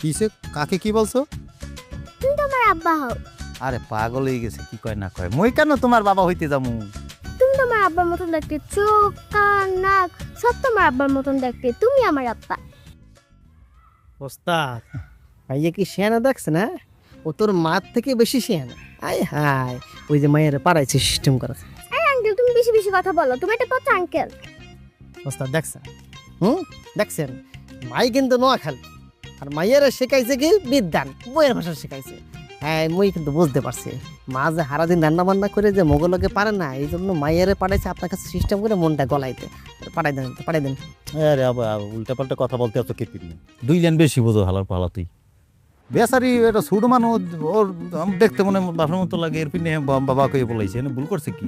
কিসে? কাকে কি বলছো? তুমি তো আমার আব্বা হও। আরে পাগল হয়ে গেছে কি কয় না কয়। মই কেন তোমার বাবা হইতে যামু? তুমি তো আমার আব্বার মতন দেখতে চোখ কান নাক সব তোমার আব্বার মতন দেখতে। তুমি আমার আব্বা। ওস্তাদ ভাইয়া কি শেয়ানা দেখছে না? ও তোর মার থেকে বেশি শেয়ানা। আয় হায় ওই যে মায়ের পাড়াইছে সিস্টেম করা। আরে আঙ্কেল তুমি বেশি বেশি কথা বলো। তুমি একটা পথ আঙ্কেল ওস্তাদ দেখছেন? হুম? দেখছেন? মাই কিন্তু নোয়াখালী। আর মাইয়ের শেখাইছে কি? বিদ্যান। বইয়ের ভাষা শেখাইছে। হ্যাঁ মই কিন্তু বুঝতে পারছি। মা যে সারাদিন রান্না বান্না করে যে মোগলকে পারে না এই জন্য মাইয়ারে পাঠাইছে আপনার কাছে সিস্টেম করে মনটা গলাইতে। পাঠাই দেন পাঠাই দেন। আরে উল্টা পাল্টা কথা বলতে এত কে পিন দুই লেন বেশি বোঝো হালার পালা তুই। বেচারি এটা ছোট মানুষ ওর দেখতে মনে বাসার মতো লাগে এর পিনে বাবা কয়ে বলাইছে ভুল করছে কি?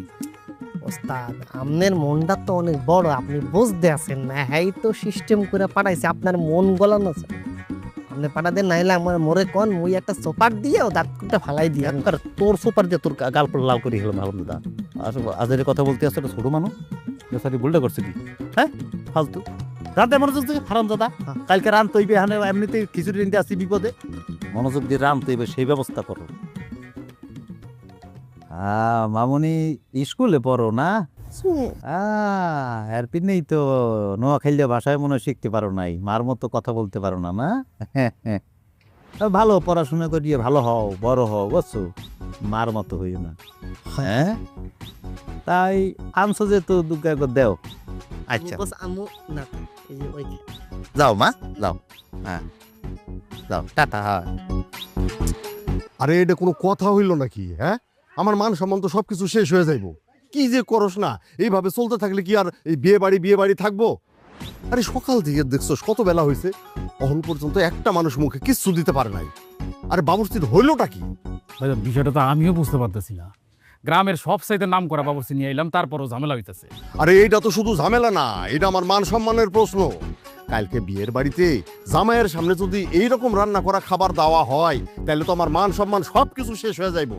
ওস্তাদ আপনার মনটা তো অনেক বড় আপনি বুঝতে আছেন না। হ্যাঁ তো সিস্টেম করে পাঠাইছে আপনার মন গলানো আছে। পাঠাতে নাইলে আমার মোরে কন মুই একটা সোপার দিয়ে ও দাঁতটা ফালাই দিয়ে আর তোর সুপার দিয়ে তোর গাল লাল করে গেলাম ভালো দাদা আজের কথা বলতে আসলে ছোট মানুষ বেচারি ভুলটা করছে কি? হ্যাঁ? ফালতু। রাতে মনোযোগ দিয়ে হারাম দাদা কালকে রান তৈবে হানে এমনিতে খিচুড়ি নিতে আসি বিপদে। মনোযোগ দিয়ে রান তৈবে সেই ব্যবস্থা করো। হ্যাঁ মামনি স্কুলে পড়ো না? পিনেই তো নোয়া খাইলে ভাষায় মনে হয় শিখতে পারো নাই। মার মতো কথা বলতে পারো না না? ভালো পড়াশোনা করিয়ে ভালো হও বড় হও বুঝছ? মার মতো হইও না। হ্যাঁ? তাই যে তো দেও। আচ্ছা। আমু না এই যে। যাও মা যাও। হ্যাঁ। যাও টাটা হ্যাঁ। আরে এটা কোনো কথা হইল নাকি হ্যাঁ? আমার মান সম্মান তো সবকিছু শেষ হয়ে যাইব। কি যে করস না? এইভাবে চলতে থাকলে কি আর এই বিয়ে বাড়ি বিয়ে বাড়ি থাকব? আরে সকাল থেকে দেখছ কত বেলা হয়েছে? অহন পর্যন্ত একটা মানুষ মুখে কিচ্ছু দিতে পারে নাই। আরে বাবুর্চির হইলটা কি? ভাইজান বিষয়টা তো আমিও বুঝতে পারতেছি না। গ্রামের সব সাইতে নাম করা বাবুর্চি নিয়ে এলাম তারপরও ঝামেলা হইতেছে। আরে এইটা তো শুধু ঝামেলা না এটা আমার মান সম্মানের প্রশ্ন। কালকে বিয়ের বাড়িতে জামাইয়ের সামনে যদি এই রকম রান্না করা খাবার দেওয়া হয় তাহলে তো আমার মান সম্মান সব কিছু শেষ হয়ে যাইব।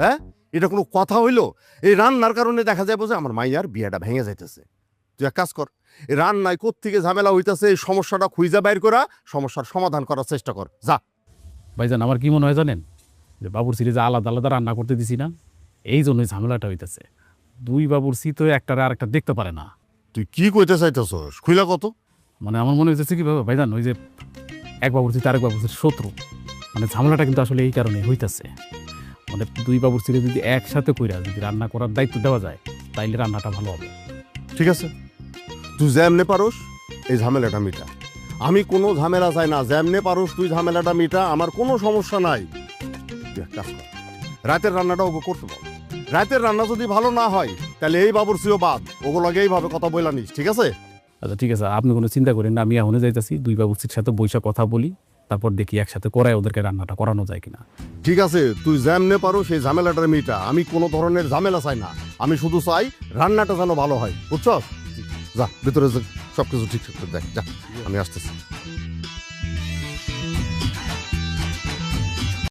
হ্যাঁ? এটা কোনো কথা হইল? এই রান্নার কারণে দেখা যায় যে আমার মাইয়ার বিয়েটা ভেঙে যাইতেছে। তুই এক কাজ কর এই রান্নায় কোত্থেকে ঝামেলা হইতেছে এই সমস্যাটা খুঁজা বাইর করা সমস্যার সমাধান করার চেষ্টা কর। যা। ভাইজান আমার কি মনে হয় জানেন? যে বাবুর্চিরে যে আলাদা আলাদা রান্না করতে দিছি না? এই জন্যই ঝামেলাটা হইতেছে। দুই বাবুর্চি তো একটা আর একটা দেখতে পারে না। তুই কি কইতে চাইতেছস? খুইলা কত? মানে আমার মনে হইতেছে কি বাবা ভাইজান ওই যে এক বাবুর্চি আরেক বাবুর্চির শত্রু। মানে ঝামেলাটা কিন্তু আসলে এই কারণে হইতাছে। মানে দুই বাবুর্চিরে যদি একসাথে কইরা যদি রান্না করার দায়িত্ব দেওয়া যায় তাইলে রান্নাটা ভালো হবে। ঠিক আছে। তুই যেমনে পারোস এই ঝামেলাটা মিটা। আমি কোনো ঝামেলা চাই না। যেমনে পারোস তুই ঝামেলাটা মিটা। আমার কোনো সমস্যা নাই। রাতের রান্নাটা ওকে করতে বল। রাতের রান্না যদি ভালো না হয় তাহলে এই বাবুর সিও বাদ। ওগুলোকে এইভাবে কথা বইলা নিস ঠিক আছে? আচ্ছা ঠিক আছে। আপনি কোনো চিন্তা করেন না। আমি এখনও যাইতাছি। দুই বাবুর্চির সাথে বৈশা কথা বলি। তারপর দেখি একসাথে করায় ওদেরকে রান্নাটা করানো যায় কিনা। ঠিক আছে, তুই জ্যামনে পারো সেই ঝামেলাটার মেয়েটা আমি কোনো ধরনের ঝামেলা চাই না। আমি শুধু চাই রান্নাটা যেন ভালো হয়। বুঝছস? যা, ভিতরে সবকিছু ঠিকঠাক ঠিক দেখ, যা, আমি আসতেছি।